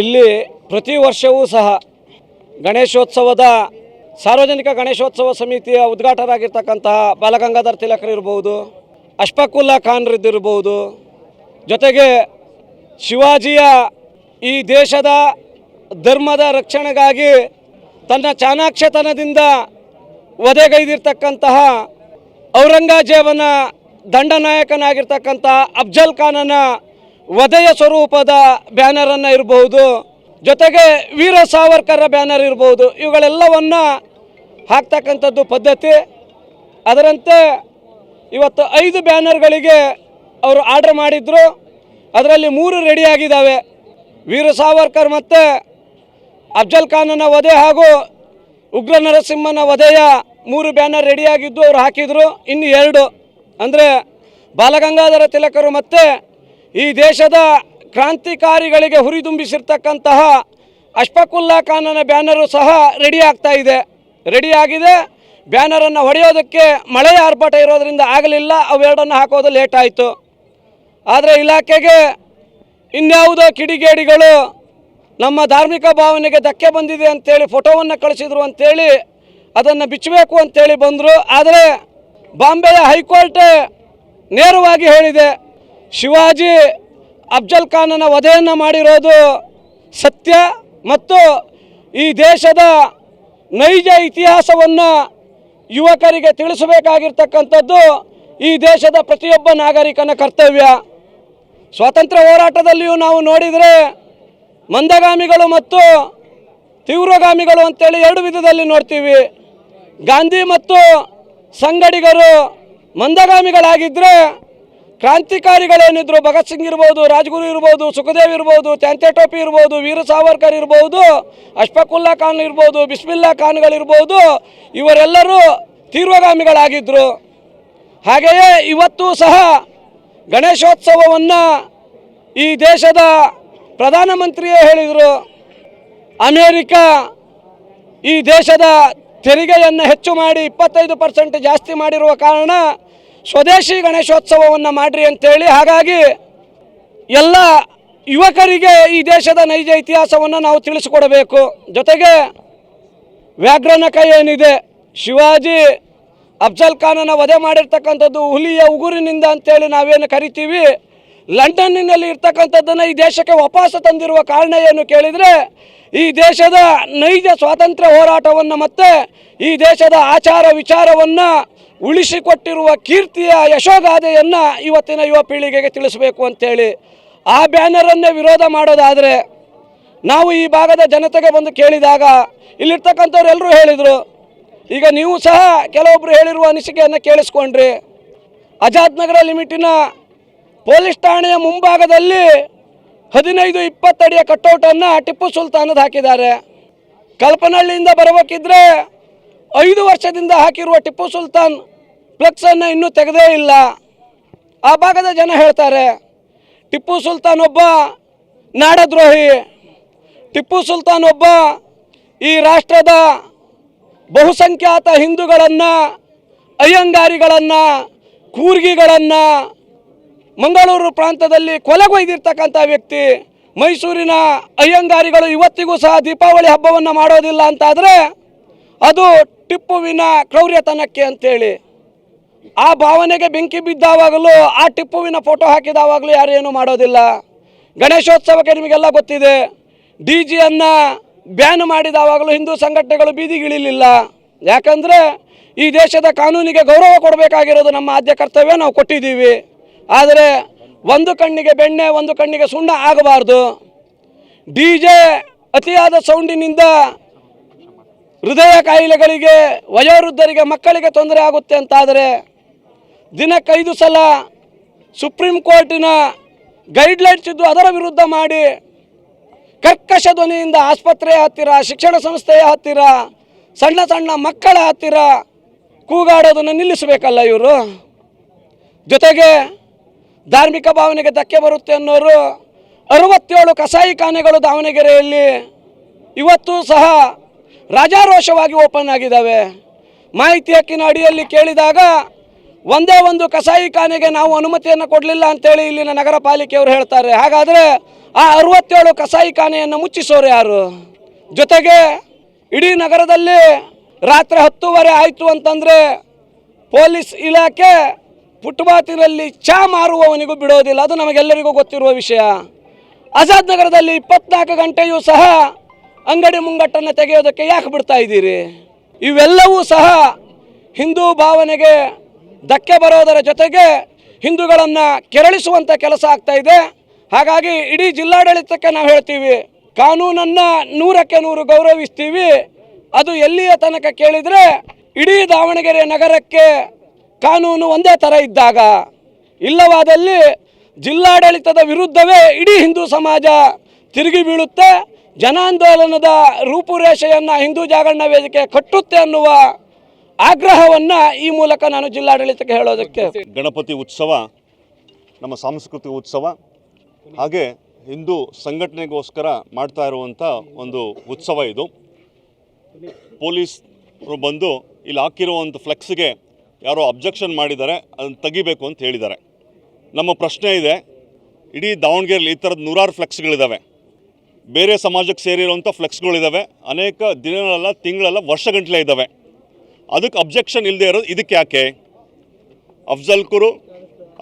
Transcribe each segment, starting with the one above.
ಇಲ್ಲಿ ಪ್ರತಿ ವರ್ಷವೂ ಸಹ ಗಣೇಶೋತ್ಸವದ, ಸಾರ್ವಜನಿಕ ಗಣೇಶೋತ್ಸವ ಸಮಿತಿಯ ಉದ್ಘಾಟಕರಾಗಿರ್ತಕ್ಕಂತಹ ಬಾಲಗಂಗಾಧರ್ ತಿಲಕರ್ ಇರ್ಬೋದು, ಅಶ್ಫಕುಲ್ಲಾ ಖಾನ್ರಿದ್ದಿರ್ಬೋದು ಜೊತೆಗೆ ಶಿವಾಜಿಯ ಈ ದೇಶದ ಧರ್ಮದ ರಕ್ಷಣೆಗಾಗಿ ತನ್ನ ಚಾಣಾಕ್ಷತನದಿಂದ ವಧೆಗೈದಿರ್ತಕ್ಕಂತಹ ಔರಂಗಜೇಬನ ದಂಡನಾಯಕನಾಗಿರ್ತಕ್ಕಂಥ ಅಫ್ಜಲ್ ಖಾನನ ವಧೆಯ ಸ್ವರೂಪದ ಬ್ಯಾನರನ್ನು ಇರಬಹುದು, ಜೊತೆಗೆ ವೀರ ಸಾವರ್ಕರ ಬ್ಯಾನರ್ ಇರ್ಬೋದು ಇವುಗಳೆಲ್ಲವನ್ನ ಹಾಕ್ತಕ್ಕಂಥದ್ದು ಪದ್ಧತಿ. ಅದರಂತೆ ಇವತ್ತು ಐದು ಬ್ಯಾನರ್ಗಳಿಗೆ ಅವರು ಆರ್ಡರ್ ಮಾಡಿದ್ರು. ಅದರಲ್ಲಿ ಮೂರು ರೆಡಿಯಾಗಿದ್ದಾವೆ ವೀರ ಸಾವರ್ಕರ್ ಮತ್ತು ಅಫ್ಜಲ್ ಖಾನನ ವಧೆ ಹಾಗೂ ಉಗ್ರ ನರಸಿಂಹನ ವಧೆಯ ಮೂರು ಬ್ಯಾನರ್ ರೆಡಿಯಾಗಿದ್ದು ಅವರು ಹಾಕಿದರು. ಇನ್ನು ಎರಡು. ಅಂದರೆ ಬಾಲಗಂಗಾಧರ ತಿಲಕರು ಮತ್ತು ಈ ದೇಶದ ಕ್ರಾಂತಿಕಾರಿಗಳಿಗೆ ಹುರಿದುಂಬಿಸಿರ್ತಕ್ಕಂತಹ ಅಶ್ಫಕುಲ್ಲಾ ಖಾನನ ಬ್ಯಾನರು ಸಹ ರೆಡಿ ಆಗ್ತಾ ಇದೆ. ರೆಡಿ ಆಗಿದೆ. ಬ್ಯಾನರನ್ನು ಹೊಡೆಯೋದಕ್ಕೆ ಮಳೆಯ ಆರ್ಭಟ ಇರೋದರಿಂದ ಆಗಲಿಲ್ಲ. ಅವೆರಡನ್ನು ಹಾಕೋದು ಲೇಟ್ ಆಯಿತು. ಆದರೆ ಇಲಾಖೆಗೆ ಇನ್ಯಾವುದೋ ಕಿಡಿಗೇಡಿಗಳು ನಮ್ಮ ಧಾರ್ಮಿಕ ಭಾವನೆಗೆ ಧಕ್ಕೆ ಬಂದಿದೆ ಅಂತೇಳಿ ಫೋಟೋವನ್ನು ಕಳಿಸಿದ್ರು ಅಂತೇಳಿ ಅದನ್ನು ಬಿಚ್ಚಬೇಕು ಅಂತೇಳಿ ಬಂದರು. ಆದರೆ ಬಾಂಬೆಯ ಹೈಕೋರ್ಟ್ ನೇರವಾಗಿ ಹೇಳಿದೆ. ಶಿವಾಜಿ ಅಫ್ಜಲ್ ಖಾನನ ವಧೆಯನ್ನು ಮಾಡಿರೋದು ಸತ್ಯ ಮತ್ತು ಈ ದೇಶದ ನೈಜ ಇತಿಹಾಸವನ್ನು ಯುವಕರಿಗೆ ತಿಳಿಸಬೇಕಾಗಿರ್ತಕ್ಕಂಥದ್ದು ಈ ದೇಶದ ಪ್ರತಿಯೊಬ್ಬ ನಾಗರಿಕನ ಕರ್ತವ್ಯ. ಸ್ವಾತಂತ್ರ್ಯ ಹೋರಾಟದಲ್ಲಿಯೂ ನಾವು ನೋಡಿದರೆ ಮಂದಗಾಮಿಗಳು ಮತ್ತು ತೀವ್ರಗಾಮಿಗಳು ಅಂತೇಳಿ ಎರಡು ವಿಧದಲ್ಲಿ ನೋಡ್ತೀವಿ. ಗಾಂಧಿ ಮತ್ತು ಸಂಗಡಿಗರು ಮಂದಗಾಮಿಗಳಾಗಿದ್ದರೆ ಕ್ರಾಂತಿಕಾರಿಗಳೇನಿದ್ರು ಭಗತ್ ಸಿಂಗ್ ಇರ್ಬೋದು, ರಾಜ್ಗುರು ಇರ್ಬೋದು, ಸುಖದೇವ್ ಇರ್ಬೋದು, ತ್ಯಾಂತೆ ಟೋಪಿ ಇರ್ಬೋದು, ವೀರ ಸಾವರ್ಕರ್ ಇರ್ಬೋದು, ಅಶ್ಫಕುಲ್ಲಾ ಖಾನ್ ಇರ್ಬೋದು, ಬಿಸ್ಮಿಲ್ಲಾ ಖಾನ್ಗಳಿರ್ಬೋದು ಇವರೆಲ್ಲರೂ ತೀವ್ರಗಾಮಿಗಳಾಗಿದ್ದರು ಹಾಗೆಯೇ ಇವತ್ತು ಸಹ ಗಣೇಶೋತ್ಸವವನ್ನು ಈ ದೇಶದ ಪ್ರಧಾನಮಂತ್ರಿಯೇ ಹೇಳಿದರು. ಅಮೇರಿಕ ಈ ದೇಶದ ತೆರಿಗೆಯನ್ನು ಹೆಚ್ಚು ಮಾಡಿ ಇಪ್ಪತ್ತೈದು ಪರ್ಸೆಂಟ್ ಜಾಸ್ತಿ ಮಾಡಿರುವ ಕಾರಣ ಸ್ವದೇಶಿ ಗಣೇಶೋತ್ಸವವನ್ನು ಮಾಡಿರಿ ಅಂತೇಳಿ, ಹಾಗಾಗಿ ಎಲ್ಲ ಯುವಕರಿಗೆ ಈ ದೇಶದ ನೈಜ ಇತಿಹಾಸವನ್ನು ನಾವು ತಿಳಿಸಿಕೊಡಬೇಕು. ಜೊತೆಗೆ ವ್ಯಾಘ್ರನಕ ಏನಿದೆ? ಶಿವಾಜಿ ಅಫ್ಜಲ್ ಖಾನನ ವಧೆ ಮಾಡಿರ್ತಕ್ಕಂಥದ್ದು ಹುಲಿಯ ಉಗುರಿನಿಂದ ಅಂತೇಳಿ ನಾವೇನು ಕರಿತೀವಿ? ಲಂಡನ್ನಿನಲ್ಲಿ ಇರ್ತಕ್ಕಂಥದ್ದನ್ನು ಈ ದೇಶಕ್ಕೆ ವಾಪಸ್ ತಂದಿರುವ ಕಾರಣ ಏನು ಕೇಳಿದರೆ, ಈ ದೇಶದ ನೈಜ ಸ್ವಾತಂತ್ರ್ಯ ಹೋರಾಟವನ್ನು ಮತ್ತು ಈ ದೇಶದ ಆಚಾರ ವಿಚಾರವನ್ನು ಉಳಿಸಿಕೊಟ್ಟಿರುವ ಕೀರ್ತಿಯ ಯಶೋಗಾದೆಯನ್ನು ಇವತ್ತಿನ ಯುವ ಪೀಳಿಗೆಗೆ ತಿಳಿಸಬೇಕು ಅಂತೇಳಿ ಆ ಬ್ಯಾನರನ್ನೇ ವಿರೋಧ ಮಾಡೋದಾದರೆ ನಾವು ಈ ಭಾಗದ ಜನತೆಗೆ ಬಂದು ಕೇಳಿದಾಗ ಇಲ್ಲಿರ್ತಕ್ಕಂಥವ್ರು ಎಲ್ಲರೂ ಹೇಳಿದರು. ಈಗ ನೀವು ಸಹ ಕೆಲವೊಬ್ಬರು ಹೇಳಿರುವ ಅನಿಸಿಕೆಯನ್ನು ಕೇಳಿಸ್ಕೊಂಡ್ರಿ. ಆಜಾದ್ ನಗರ ಲಿಮಿಟಿನ ಪೊಲೀಸ್ ಠಾಣೆಯ ಮುಂಭಾಗದಲ್ಲಿ ಹದಿನೈದು ಇಪ್ಪತ್ತಡಿಯ ಕಟ್ಟೌಟನ್ನು ಟಿಪ್ಪು ಸುಲ್ತಾನದ ಹಾಕಿದ್ದಾರೆ. ಕಲ್ಪನಹಳ್ಳಿಯಿಂದ ಬರಬೇಕಿದ್ರೆ ಐದು ವರ್ಷದಿಂದ ಹಾಕಿರುವ ಟಿಪ್ಪು ಸುಲ್ತಾನ್ ಫ್ಲೆಕ್ಸನ್ನು ಇನ್ನೂ ತೆಗೆದೇ ಇಲ್ಲ. ಆ ಭಾಗದ ಜನ ಹೇಳ್ತಾರೆ, ಟಿಪ್ಪು ಸುಲ್ತಾನ್ ಒಬ್ಬ ನಾಡದ್ರೋಹಿ. ಟಿಪ್ಪು ಸುಲ್ತಾನ್ ಒಬ್ಬ ಈ ರಾಷ್ಟ್ರದ ಬಹುಸಂಖ್ಯಾತ ಹಿಂದೂಗಳನ್ನು, ಅಯ್ಯಂಗಾರಿಗಳನ್ನು, ಕೂರ್ಗಿಗಳನ್ನು, ಮಂಗಳೂರು ಪ್ರಾಂತದಲ್ಲಿ ಕೊಲೆಗೊಯ್ದಿರ್ತಕ್ಕಂಥ ವ್ಯಕ್ತಿ ಮೈಸೂರಿನ ಅಯ್ಯಂಗಾರಿಗಳು ಇವತ್ತಿಗೂ ಸಹ ದೀಪಾವಳಿ ಹಬ್ಬವನ್ನು ಮಾಡೋದಿಲ್ಲ ಅಂತಾದರೆ ಅದು ಟಿಪ್ಪುವಿನ ಕ್ರೌರ್ಯತನಕ್ಕೆ ಅಂತೇಳಿ. ಆ ಭಾವನೆಗೆ ಬೆಂಕಿ ಬಿದ್ದಾವಾಗಲೂ, ಆ ಟಿಪ್ಪುವಿನ ಫೋಟೋ ಹಾಕಿದಾವಾಗಲೂ ಯಾರು ಏನು ಮಾಡೋದಿಲ್ಲ. ಗಣೇಶೋತ್ಸವಕ್ಕೆ ನಿಮಗೆಲ್ಲ ಗೊತ್ತಿದೆ ಡಿ ಜಿಯನ್ನು ಬ್ಯಾನ್ ಮಾಡಿದಾವಾಗಲೂ ಹಿಂದೂ ಸಂಘಟನೆಗಳು ಬೀದಿಗಿಳಿಲಿಲ್ಲ. ಯಾಕಂದರೆ, ಈ ದೇಶದ ಕಾನೂನಿಗೆ ಗೌರವ ಕೊಡಬೇಕಾಗಿರೋದು ನಮ್ಮ ಆದ್ಯ ಕರ್ತವ್ಯ, ನಾವು ಕೊಟ್ಟಿದ್ದೀವಿ. ಆದರೆ, ಒಂದು ಕಣ್ಣಿಗೆ ಬೆಣ್ಣೆ, ಒಂದು ಕಣ್ಣಿಗೆ ಸುಣ್ಣ ಆಗಬಾರ್ದು. ಡಿ ಜೆ ಅತಿಯಾದ ಸೌಂಡಿನಿಂದ ಹೃದಯ ಕಾಯಿಲೆಗಳಿಗೆ, ವಯೋವೃದ್ಧರಿಗೆ, ಮಕ್ಕಳಿಗೆ ತೊಂದರೆ ಆಗುತ್ತೆ ಅಂತಾದರೆ ದಿನಕ್ಕೈದು ಸಲ ಸುಪ್ರೀಂ ಕೋರ್ಟಿನ ಗೈಡ್ಲೈನ್ಸ್ ಇದ್ದು ಅದರ ವಿರುದ್ಧ ಮಾಡಿ ಕರ್ಕಶ ಧ್ವನಿಯಿಂದ ಆಸ್ಪತ್ರೆಯ ಹತ್ತಿರ, ಶಿಕ್ಷಣ ಸಂಸ್ಥೆಯ ಹತ್ತಿರ, ಸಣ್ಣ ಸಣ್ಣ ಮಕ್ಕಳ ಹತ್ತಿರ ಕೂಗಾಡೋದನ್ನು ನಿಲ್ಲಿಸಬೇಕಲ್ಲ ಇವರು? ಜೊತೆಗೆ ಧಾರ್ಮಿಕ ಭಾವನೆಗೆ ಧಕ್ಕೆ ಬರುತ್ತೆ ಅನ್ನೋರು ಅರವತ್ತೇಳು ಕಸಾಯಿಖಾನೆಗಳು ದಾವಣಗೆರೆಯಲ್ಲಿ ಇವತ್ತು ಸಹ ರಾಜಾರೋಷವಾಗಿ ಓಪನ್ ಆಗಿದ್ದಾವೆ. ಮಾಹಿತಿ ಹಕ್ಕಿನ ಅಡಿಯಲ್ಲಿ ಕೇಳಿದಾಗ ಒಂದೇ ಒಂದು ಕಸಾಯಿಖಾನೆಗೆ ನಾವು ಅನುಮತಿಯನ್ನು ಕೊಡಲಿಲ್ಲ ಅಂತೇಳಿ ಇಲ್ಲಿನ ನಗರ ಪಾಲಿಕೆಯವರು ಹೇಳ್ತಾರೆ. ಹಾಗಾದರೆ ಆ ಅರವತ್ತೇಳು ಕಸಾಯಿಖಾನೆಯನ್ನು ಮುಚ್ಚಿಸೋರು ಯಾರು? ಜೊತೆಗೆ ಇಡೀ ನಗರದಲ್ಲಿ ರಾತ್ರಿ ಹತ್ತುವರೆ ಆಯಿತು ಅಂತಂದರೆ ಪೊಲೀಸ್ ಇಲಾಖೆ ಫುಟ್ಪಾತಿನಲ್ಲಿ ಚಾ ಮಾರುವವನಿಗೂ ಬಿಡೋದಿಲ್ಲ. ಅದು ನಮಗೆಲ್ಲರಿಗೂ ಗೊತ್ತಿರುವ ವಿಷಯ. ಆಜಾದ್ ನಗರದಲ್ಲಿ ಇಪ್ಪತ್ನಾಲ್ಕು ಗಂಟೆಯೂ ಸಹ ಅಂಗಡಿ ಮುಂಗಟ್ಟನ್ನು ತೆಗೆಯೋದಕ್ಕೆ ಯಾಕೆ ಬಿಡ್ತಾ ಇದ್ದೀರಿ? ಇವೆಲ್ಲವೂ ಸಹ ಹಿಂದೂ ಭಾವನೆಗೆ ಧಕ್ಕೆ ಬರೋದರ ಜೊತೆಗೆ ಹಿಂದೂಗಳನ್ನು ಕೆರಳಿಸುವಂಥ ಕೆಲಸ ಆಗ್ತಾ ಇದೆ. ಹಾಗಾಗಿ ಇಡೀ ಜಿಲ್ಲಾಡಳಿತಕ್ಕೆ ನಾವು ಹೇಳ್ತೀವಿ, ಕಾನೂನನ್ನು ನೂರಕ್ಕೆ ನೂರು ಗೌರವಿಸ್ತೀವಿ. ಅದು ಎಲ್ಲಿಯ ತನಕ ಕೇಳಿದರೆ ಇಡೀ ದಾವಣಗೆರೆ ನಗರಕ್ಕೆ ಕಾನೂನು ಒಂದೇ ಥರ ಇದ್ದಾಗ, ಇಲ್ಲವಾದಲ್ಲಿ ಜಿಲ್ಲಾಡಳಿತದ ವಿರುದ್ಧವೇ ಇಡೀ ಹಿಂದೂ ಸಮಾಜ ತಿರುಗಿ ಬೀಳುತ್ತೆ. ಜನಾಂದೋಲನದ ರೂಪುರೇಷೆಯನ್ನು ಹಿಂದೂ ಜಾಗರಣ ವೇದಿಕೆ ಕಟ್ಟುತ್ತೆ ಅನ್ನುವ ಆಗ್ರಹವನ್ನು ಈ ಮೂಲಕ ನಾನು ಜಿಲ್ಲಾಡಳಿತಕ್ಕೆ ಹೇಳೋದಕ್ಕೆ ಗಣಪತಿ ಉತ್ಸವ, ನಮ್ಮ ಸಾಂಸ್ಕೃತಿಕ ಉತ್ಸವ, ಹಾಗೆ ಹಿಂದೂ ಸಂಘಟನೆಗೋಸ್ಕರ ಮಾಡ್ತಾ ಇರುವಂಥ ಒಂದು ಉತ್ಸವ ಇದು. ಪೊಲೀಸರು ಬಂದು ಇಲ್ಲಿ ಹಾಕಿರುವಂಥ ಫ್ಲೆಕ್ಸ್ಗೆ ಯಾರೋ ಅಬ್ಜೆಕ್ಷನ್ ಮಾಡಿದ್ದಾರೆ, ಅದನ್ನು ತೆಗಿಬೇಕು ಅಂತ ಹೇಳಿದ್ದಾರೆ. ನಮ್ಮ ಪ್ರಶ್ನೆ ಇದೆ, ಇಡೀ ದಾವಣಗೆರೆಯಲ್ಲಿ ಈ ಥರದ ನೂರಾರು ಫ್ಲೆಕ್ಸ್ಗಳಿದ್ದಾವೆ ಬೇರೆ ಸಮಾಜಕ್ಕೆ ಸೇರಿರುವಂಥ ಫ್ಲೆಕ್ಸ್ಗಳಿದ್ದಾವೆ ಅನೇಕ ದಿನಗಳಲ್ಲ, ತಿಂಗಳಲ್ಲ ವರ್ಷಗಟ್ಟಲೆ ಇದ್ದಾವೆ ಅದಕ್ಕೆ ಅಬ್ಜೆಕ್ಷನ್ ಇಲ್ಲದೆ ಇರೋದು. ಇದಕ್ಕೆ ಯಾಕೆ? ಅಫ್ಜಲ್ ಕುರು,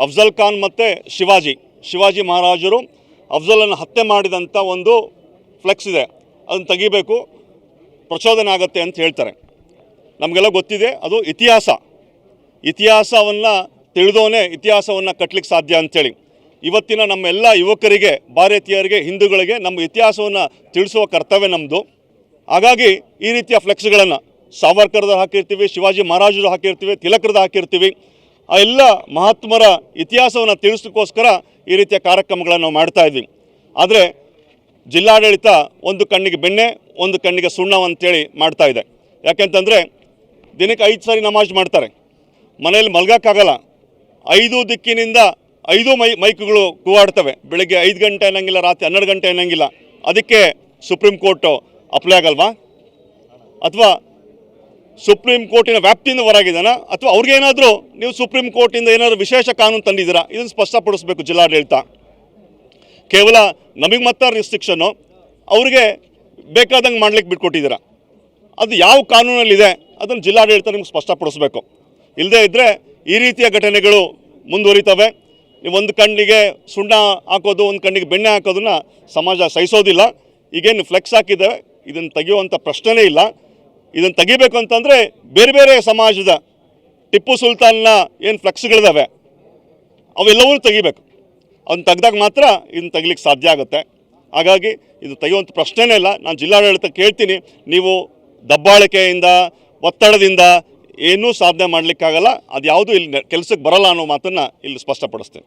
ಅಫ್ಜಲ್ ಖಾನ್ ಮತ್ತು ಶಿವಾಜಿ. ಶಿವಾಜಿ ಮಹಾರಾಜರು ಅಫ್ಜಲನ್ನು ಹತ್ಯೆ ಮಾಡಿದಂಥ ಒಂದು ಫ್ಲೆಕ್ಸ್ ಇದೆ. ಅದನ್ನು ತೆಗಿಬೇಕು. ಪ್ರಚೋದನೆ ಆಗುತ್ತೆ ಅಂತ ಹೇಳ್ತಾರೆ. ನಮಗೆಲ್ಲ ಗೊತ್ತಿದೆ, ಅದು ಇತಿಹಾಸ. ಇತಿಹಾಸವನ್ನು ತಿಳಿದೋನೇ ಇತಿಹಾಸವನ್ನು ಕಟ್ಟಲಿಕ್ಕೆ ಸಾಧ್ಯ ಅಂಥೇಳಿ ಇವತ್ತಿನ ನಮ್ಮೆಲ್ಲ ಯುವಕರಿಗೆ, ಭಾರತೀಯರಿಗೆ, ಹಿಂದೂಗಳಿಗೆ ನಮ್ಮ ಇತಿಹಾಸವನ್ನು ತಿಳಿಸುವ ಕರ್ತವ್ಯ ನಮ್ಮದು ಹಾಗಾಗಿ ಈ ರೀತಿಯ ಫ್ಲೆಕ್ಸ್ಗಳನ್ನು ಸಾವರ್ಕರ್ದು ಹಾಕಿರ್ತೀವಿ, ಶಿವಾಜಿ ಮಹಾರಾಜರು ಹಾಕಿರ್ತೀವಿ ತಿಲಕರದ ಹಾಕಿರ್ತೀವಿ. ಆ ಎಲ್ಲ ಮಹಾತ್ಮರ ಇತಿಹಾಸವನ್ನು ತಿಳಿಸೋಕ್ಕೋಸ್ಕರ ಈ ರೀತಿಯ ಕಾರ್ಯಕ್ರಮಗಳನ್ನು ನಾವು ಮಾಡ್ತಾ ಇದ್ವಿ. ಆದರೆ ಜಿಲ್ಲಾಡಳಿತ ಒಂದು ಕಣ್ಣಿಗೆ ಬೆಣ್ಣೆ, ಒಂದು ಕಣ್ಣಿಗೆ ಸುಣ್ಣ ಅಂತೇಳಿ ಮಾಡ್ತಾ ಇದೆ. ಯಾಕೆಂತಂದರೆ ದಿನಕ್ಕೆ ಐದು ಸಾರಿ ನಮಾಜ್ ಮಾಡ್ತಾರೆ. ಮನೆಯಲ್ಲಿ ಮಲಗೋಕ್ಕಾಗಲ್ಲ. ಐದು ದಿಕ್ಕಿನಿಂದ ಐದು ಮೈ, ಮೈಕ್ಗಳು ಕೂವಾಡ್ತವೆ ಬೆಳಗ್ಗೆ ಐದು ಗಂಟೆ ಅನ್ನಂಗಿಲ್ಲ, ರಾತ್ರಿ ಹನ್ನೆರಡು ಗಂಟೆ ಅನ್ನಂಗಿಲ್ಲ. ಅದಕ್ಕೆ ಸುಪ್ರೀಂ ಕೋರ್ಟು ಅಪ್ಲೈ ಆಗಲ್ವಾ? ಅಥವಾ ಸುಪ್ರೀಂ ಕೋರ್ಟಿನ ವ್ಯಾಪ್ತಿಯಿಂದ ಹೊರಗಿದಾನ ಅಥವಾ ಅವ್ರಿಗೇನಾದರೂ ನೀವು ಸುಪ್ರೀಂ ಕೋರ್ಟಿಂದ ಏನಾದರೂ ವಿಶೇಷ ಕಾನೂನು ತಂದಿದ್ದೀರಾ? ಇದನ್ನು ಸ್ಪಷ್ಟಪಡಿಸಬೇಕು ಜಿಲ್ಲಾಡಳಿತ. ಕೇವಲ ನಮಗೆ ಮಾತ್ರ ರಿಸ್ಟ್ರಿಕ್ಷನ್ನು ಅವ್ರಿಗೆ ಬೇಕಾದಂಗೆ ಮಾಡ್ಲಿಕ್ಕೆ ಬಿಟ್ಕೊಟ್ಟಿದ್ದೀರಾ? ಅದು ಯಾವ ಕಾನೂನಲ್ಲಿದೆ? ಅದನ್ನು ಜಿಲ್ಲಾಡಳಿತ ನಿಮ್ಗೆ ಸ್ಪಷ್ಟಪಡಿಸ್ಬೇಕು. ಇಲ್ಲದೇ ಇದ್ದರೆ ಈ ರೀತಿಯ ಘಟನೆಗಳು ಮುಂದುವರಿತವೆ. ನೀವು ಒಂದು ಕಣ್ಣಿಗೆ ಸುಣ್ಣ ಹಾಕೋದು, ಒಂದು ಕಣ್ಣಿಗೆ ಬೆಣ್ಣೆ ಹಾಕೋದನ್ನ ಸಮಾಜ ಸಹಿಸೋದಿಲ್ಲ. ಈಗೇನು ಫ್ಲೆಕ್ಸ್ ಹಾಕಿದ್ದೇವೆ? ಇದನ್ನು ತೆಗೆಯುವಂಥ ಪ್ರಶ್ನೆನೇ ಇಲ್ಲ. ಇದನ್ನು ತೆಗಿಬೇಕು ಅಂತಂದರೆ ಬೇರೆ ಬೇರೆ ಸಮಾಜದ ಟಿಪ್ಪು ಸುಲ್ತಾನ್ನ ಏನು ಫ್ಲೆಕ್ಸ್ಗಳಿದ್ದಾವೆ ಅವೆಲ್ಲವೂ ತೆಗಿಬೇಕು. ಅದನ್ನ ತೆಗ್ದಾಗ ಮಾತ್ರ ಇದನ್ನು ತೆಗಿಲಿಕ್ಕೆ ಸಾಧ್ಯ ಆಗುತ್ತೆ. ಹಾಗಾಗಿ ಇದು ತೆಗೆಯುವಂಥ ಪ್ರಶ್ನೆನೇ ಇಲ್ಲ. ನಾನು ಜಿಲ್ಲಾಡಳಿತ ಕೇಳ್ತೀನಿ, ನೀವು ದಬ್ಬಾಳಿಕೆಯಿಂದ, ಒತ್ತಡದಿಂದ ಏನೂ ಸಾಧನೆ ಮಾಡಲಿಕ್ಕಾಗಲ್ಲ. ಅದು ಯಾವುದೂ ಇಲ್ಲಿ ಕೆಲಸಕ್ಕೆ ಬರಲ್ಲ ಅನ್ನೋ ಮಾತನ್ನು ಇಲ್ಲಿ ಸ್ಪಷ್ಟಪಡಿಸ್ತೇನೆ.